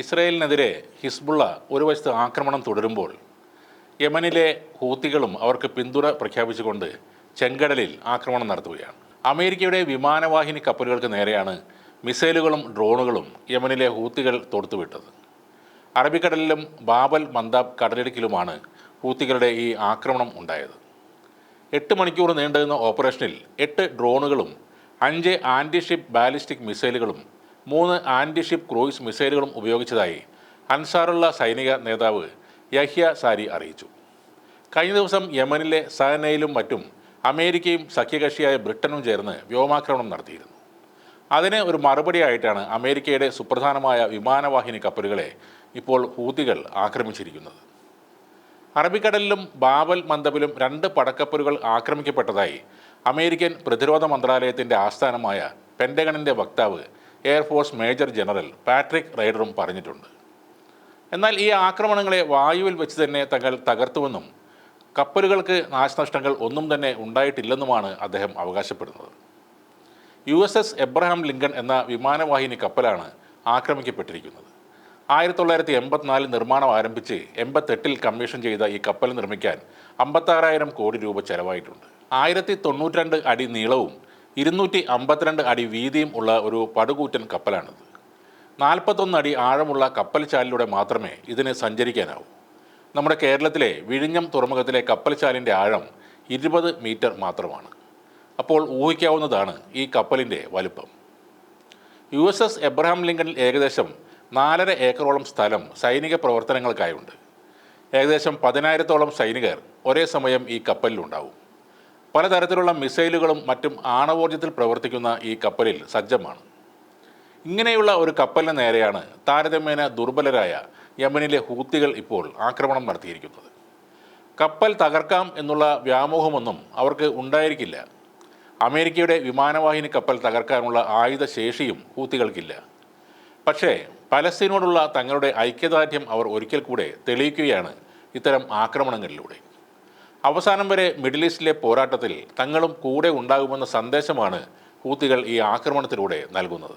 ഇസ്രയേലിനെതിരെ Hezbollah ഒരു വശത്ത് ആക്രമണം തുടരുമ്പോൾ യമനിലെ ഹൂത്തികളും അവർക്ക് പിന്തുണ പ്രഖ്യാപിച്ചുകൊണ്ട് ചെങ്കടലിൽ ആക്രമണം നടത്തുകയാണ്. അമേരിക്കയുടെ വിമാനവാഹിനി കപ്പലുകൾക്ക് നേരെയാണ് മിസൈലുകളും ഡ്രോണുകളും യമനിലെ ഹൂത്തികൾ തൊടുത്തുവിട്ടത്. അറബിക്കടലിലും ബാബൽ മന്ദാബ് കടലിടുക്കിലുമാണ് ഹൂത്തികളുടെ ഈ ആക്രമണം ഉണ്ടായത്. എട്ട് മണിക്കൂർ നീണ്ടുനിന്ന ഓപ്പറേഷനിൽ എട്ട് ഡ്രോണുകളും അഞ്ച് ആന്റി ഷിപ്പ് ബാലിസ്റ്റിക് മിസൈലുകളും മൂന്ന് ആന്റി ഷിപ്പ് ക്രൂയിസ് മിസൈലുകളും ഉപയോഗിച്ചതായി അൻസാറുള്ള സൈനിക നേതാവ് യഹ്യ സാരി അറിയിച്ചു. കഴിഞ്ഞ ദിവസം യമനിലെ സഹനയിലും മറ്റും അമേരിക്കയും സഖ്യകക്ഷിയായ ബ്രിട്ടനും ചേർന്ന് വ്യോമാക്രമണം നടത്തിയിരുന്നു. അതിന് ഒരു മറുപടിയായിട്ടാണ് അമേരിക്കയുടെ സുപ്രധാനമായ വിമാനവാഹിനി കപ്പലുകളെ ഇപ്പോൾ ഹൂതികൾ ആക്രമിച്ചിരിക്കുന്നത്. അറബിക്കടലിലും ബാബൽ മന്ദബിലും രണ്ട് പടക്കപ്പലുകൾ ആക്രമിക്കപ്പെട്ടതായി അമേരിക്കൻ പ്രതിരോധ മന്ത്രാലയത്തിന്റെ ആസ്ഥാനമായ പെൻഡഗണിന്റെ വക്താവ് air force major general Patrick റൈഡറും പറഞ്ഞിട്ടുണ്ട്. എന്നാൽ ഈ ആക്രമണങ്ങളെ വായുവിൽ വെച്ച് തന്നെ തങ്ങൾ തകർത്തുവെന്നും കപ്പലുകൾക്ക് നാശനഷ്ടങ്ങൾ ഒന്നും തന്നെ ഉണ്ടായിട്ടില്ലെന്നുമാണ് അദ്ദേഹം അവകാശപ്പെടുന്നത്. U S S Abraham Lincoln എന്ന വിമാനവാഹിനി കപ്പലാണ് ആക്രമിക്കപ്പെട്ടിരിക്കുന്നത്. ആയിരത്തി തൊള്ളായിരത്തി എൺപത്തിനാലിൽ നിർമ്മാണം ആരംഭിച്ച് എൺപത്തെട്ടിൽ കമ്മീഷൻ ചെയ്ത ഈ കപ്പൽ നിർമ്മിക്കാൻ അമ്പത്താറായിരം കോടി രൂപ ചെലവായിട്ടുണ്ട്. ആയിരത്തി തൊണ്ണൂറ്റിരണ്ട് അടി നീളവും ഇരുന്നൂറ്റി അമ്പത്തിരണ്ട് അടി വീതിയും ഉള്ള ഒരു പടുകൂറ്റൻ കപ്പലാണിത്. നാൽപ്പത്തൊന്ന് അടി ആഴമുള്ള കപ്പൽ ചാലിലൂടെ മാത്രമേ ഇതിന് സഞ്ചരിക്കാനാവൂ. നമ്മുടെ കേരളത്തിലെ വിഴിഞ്ഞം തുറമുഖത്തിലെ കപ്പൽ ചാലിന്റെ ആഴം ഇരുപത് മീറ്റർ മാത്രമാണ്. അപ്പോൾ ഊഹിക്കാവുന്നതാണ് ഈ കപ്പലിന്റെ വലുപ്പം. യു എസ് എസ് എബ്രഹാം ലിങ്കണിൽ ഏകദേശം നാലര ഏക്കറോളം സ്ഥലം സൈനിക പ്രവർത്തനങ്ങൾക്കായുണ്ട്. ഏകദേശം പതിനായിരത്തോളം സൈനികർ ഒരേ സമയം ഈ കപ്പലിലുണ്ടാവും. പലതരത്തിലുള്ള മിസൈലുകളും മറ്റും ആണവോർജത്തിൽ പ്രവർത്തിക്കുന്ന ഈ കപ്പലിൽ സജ്ജമാണ്. ഇങ്ങനെയുള്ള ഒരു കപ്പലിന് നേരെയാണ് താരതമ്യേന ദുർബലരായ യമനിലെ ഹൂത്തികൾ ഇപ്പോൾ ആക്രമണം നടത്തിയിരിക്കുന്നത്. കപ്പൽ തകർക്കാം എന്നുള്ള വ്യാമോഹമൊന്നും അവർക്ക് ഉണ്ടായിരിക്കില്ല. അമേരിക്കയുടെ വിമാനവാഹിനി കപ്പൽ തകർക്കാനുള്ള ആയുധ ശേഷിയും ഹൂത്തികൾക്കില്ല. പക്ഷേ പലസ്തീനോടുള്ള തങ്ങളുടെ ഐക്യദാർഢ്യം അവർ ഒരിക്കൽ കൂടെ തെളിയിക്കുകയാണ് ഇത്തരം ആക്രമണങ്ങളിലൂടെ. അവസാനം വരെ മിഡിൽ ഈസ്റ്റിലെ പോരാട്ടത്തിൽ തങ്ങളും കൂടെ ഉണ്ടാകുമെന്ന സന്ദേശമാണ് ഹൂത്തികൾ ഈ ആക്രമണത്തിലൂടെ നൽകുന്നത്.